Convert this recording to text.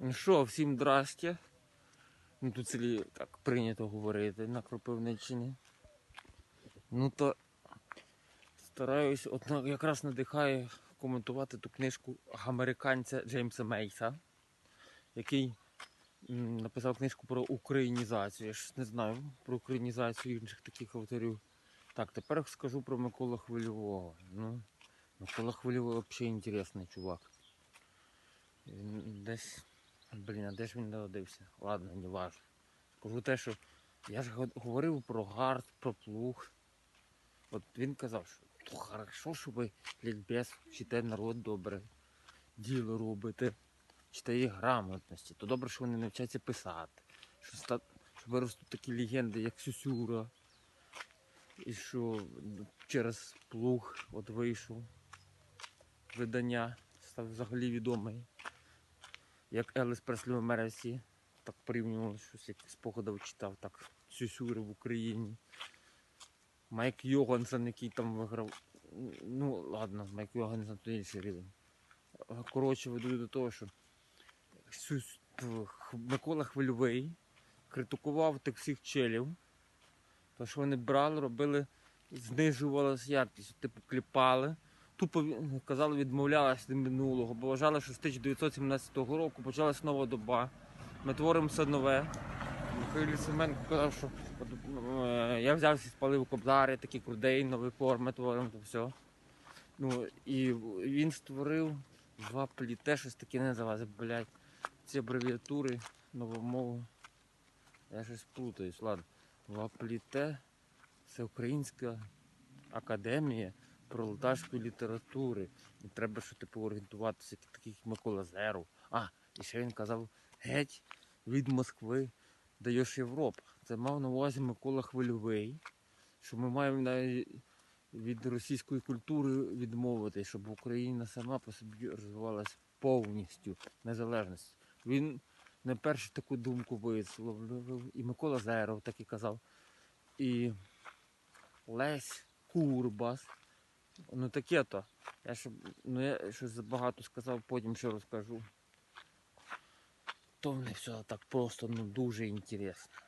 Ну що, всім здрасте. Ну тут селі так прийнято говорити на Кропивниччині. Ну то стараюсь, от якраз надихає коментувати ту книжку американця Джеймса Мейса, який написав книжку про українізацію. Я ж не знаю про українізацію інших таких авторів. Так, тепер скажу про Микола Хвильового. Ну, Микола Хвильовий взагалі інтересний чувак. Десь. Блін, а де ж він народився? Ладно, не важно. Скажу те, що я ж говорив про гард, про плуг. От він казав, що то хорошо, що ви лікбез вчите народ добре, діло робите, читає грамотності. То добре, що вони навчаться писати. Що, ста... що виростуть такі легенди, як Сюсюра. І що через плуг от вийшов видання, став взагалі відомий як Елес Преслі в Америці, так порівнювали щось, як спогадав читав, так Сюсюри в Україні. Майк Йогансен, який там виграв. Ну, ладно, Майк Йогансен то інший рівень. Коротше, веду до того, що. Микола Хвильовий критикував тих всіх челів, то що вони брали, робили, знижувалася якість, типу кліпали тупо казали, відмовлялися від минулого, бо вважали, що з 1917 року почалась нова доба. Ми творимо все нове. Михайло Семенко казав, що е, я взявся, спалив кобзари, такі крудей, нові форми творимо, то все. Ну, і він створив два пліте, щось таке називається, блядь. Ці абревіатури, нову мову. Я щось плутаюсь, ладно. Два пліте це Українська академія пролетарської літератури. І треба, що типу орієнтуватися, таких Микола Зеров. А, і ще він казав, геть від Москви даєш Європа. Це мав на увазі Микола Хвильовий, що ми маємо навіть від російської культури відмовити, щоб Україна сама по собі розвивалася повністю незалежність. Він не першу таку думку висловлював, і Микола Зеров так і казав, і Лесь Курбас. Ну таке то. Я щоб, ну я щось забагато сказав, потім ще розкажу. То мені все так просто, ну дуже інтересно.